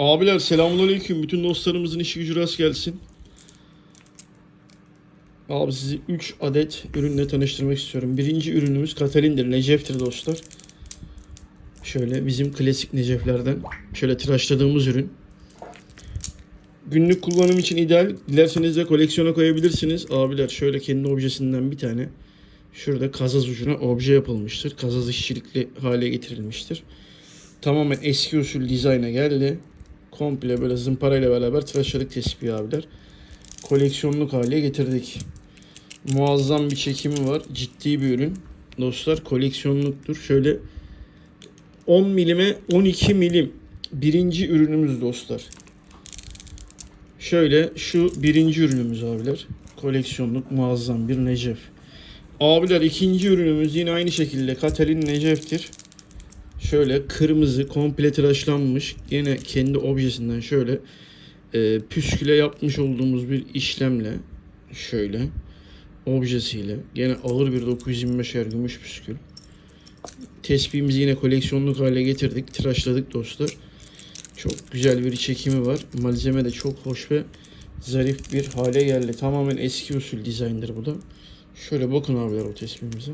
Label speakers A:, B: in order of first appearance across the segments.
A: Abiler selamünaleyküm. Bütün dostlarımızın işi gücü rast gelsin. Abi sizi 3 adet ürünle tanıştırmak istiyorum. Birinci ürünümüz Katalin'dir, Necef'tir dostlar. Şöyle bizim klasik Necef'lerden şöyle tıraşladığımız ürün. Günlük kullanım için ideal. Dilerseniz de koleksiyona koyabilirsiniz. Abiler şöyle kendi objesinden bir tane şurada kazaz ucuna obje yapılmıştır. Kazaz işçilikli hale getirilmiştir. Tamamen eski usul dizayna geldi. Komple böyle zımparayla beraber tıraşladık tespihi abiler. Koleksiyonluk hale getirdik. Muazzam bir çekimi var. Ciddi bir ürün. Dostlar koleksiyonluktur. Şöyle 10 milime 12 milim birinci ürünümüz dostlar. Şöyle şu birinci ürünümüz abiler. Koleksiyonluk muazzam bir Necef. Abiler ikinci ürünümüz yine aynı şekilde Katalin Necef'tir. Şöyle kırmızı komple tıraşlanmış. Yine kendi objesinden şöyle e, püsküle yapmış olduğumuz bir işlemle şöyle objesiyle gene ağır bir 925 er gümüş püskül. Tespihimizi yine koleksiyonluk hale getirdik. Tıraşladık dostlar. Çok güzel bir çekimi var. Malzeme de çok hoş ve zarif bir hale geldi. Tamamen eski usul dizayndır bu da. Şöyle bakın abiler o tespihimize.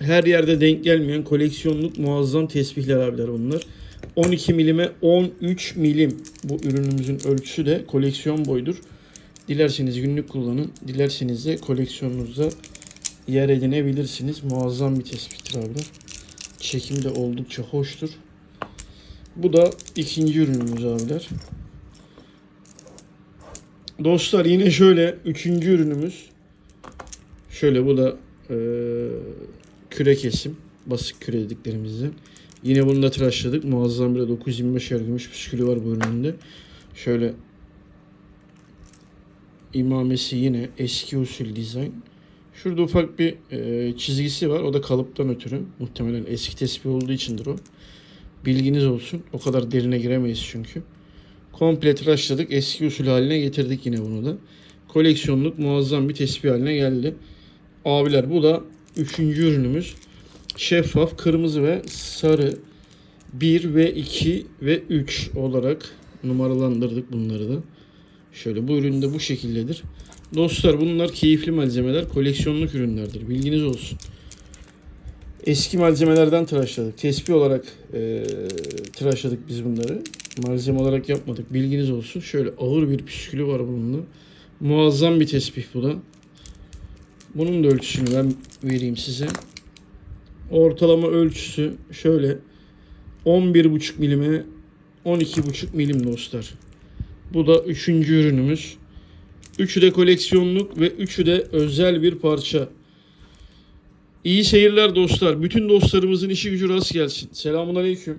A: Her yerde denk gelmeyen koleksiyonluk muazzam tesbihler abiler bunlar. 12 milime 13 milim bu ürünümüzün ölçüsü de koleksiyon boyudur. Dilerseniz günlük kullanın, dilerseniz de koleksiyonunuzda yer edinebilirsiniz. Muazzam bir tespihtir abiler. Çekim de oldukça hoştur. Bu da ikinci ürünümüz abiler. Dostlar yine şöyle üçüncü ürünümüz. Şöyle bu da eee, küre kesim. Basık küre dediklerimizden. Yine bunu da tıraşladık. Muazzam bir de 925 yer gümüş püskülü var bu ürününde. Şöyle imamesi yine eski usul dizayn. Şurada ufak bir e, çizgisi var. O da kalıptan ötürü. Muhtemelen eski tespih olduğu içindir o. Bilginiz olsun. O kadar derine giremeyiz çünkü. Komple tıraşladık. Eski usul haline getirdik yine bunu da. Koleksiyonluk muazzam bir tespih haline geldi. Abiler bu da üçüncü ürünümüz. Şeffaf, kırmızı ve sarı 1 ve 2 ve 3 olarak numaralandırdık bunları da. Şöyle bu ürün de bu şekildedir. Dostlar bunlar keyifli malzemeler, koleksiyonluk ürünlerdir. Bilginiz olsun. Eski malzemelerden tıraşladık. Tespih olarak e, tıraşladık biz bunları. Malzeme olarak yapmadık. Bilginiz olsun. Şöyle ağır bir püskülü var bununla. Muazzam bir tespih bu da. Bunun da ölçüsünü ben vereyim size. Ortalama ölçüsü şöyle 11,5 milime 12,5 milim dostlar. Bu da üçüncü ürünümüz. Üçü de koleksiyonluk ve üçü de özel bir parça. İyi seyirler dostlar. Bütün dostlarımızın işi gücü rast gelsin. Selamun Aleyküm.